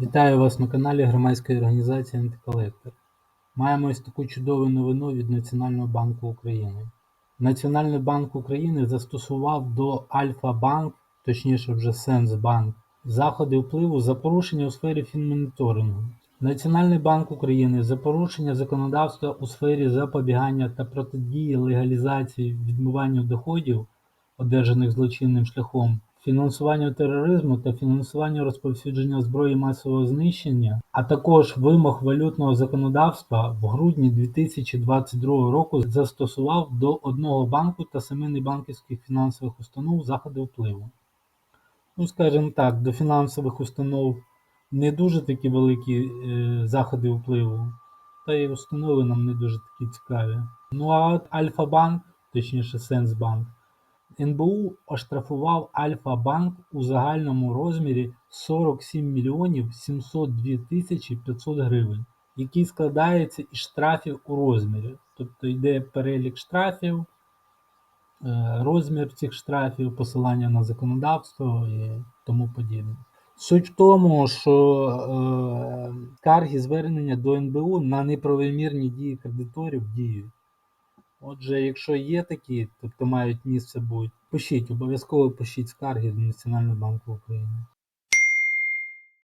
Вітаю вас на каналі громадської організації Антиколектор. Маємо ось таку чудову новину від Національного банку України. Національний банк України застосував до Альфа-Банк, точніше вже Сенсбанк, заходи впливу за порушення у сфері фінмоніторингу. Національний банк України за порушення законодавства у сфері запобігання та протидії легалізації відмиванню доходів, одержаних злочинним шляхом, фінансуванню тероризму та фінансуванню розповсюдження зброї масового знищення, а також вимог валютного законодавства в грудні 2022 року застосував до одного банку та семи небанківських фінансових установ заходи впливу. Ну, скажімо так, до фінансових установ не дуже такі великі е, заходи впливу, та й установи нам не дуже такі цікаві. Ну а от Альфа-банк, точніше Сенсбанк, НБУ оштрафував Альфа-банк у загальному розмірі 47 мільйонів 702 тисячі 500 гривень, який складається із штрафів у розмірі. Тобто йде перелік штрафів, е, розмір цих штрафів, посилання на законодавство і тому подібне. Суть в тому, що е, скарги звернення до НБУ на неправомірні дії кредиторів діють. Отже, якщо є такі, тобто мають місце бути, пишіть, обов'язково пишіть скарги до Національного банку України.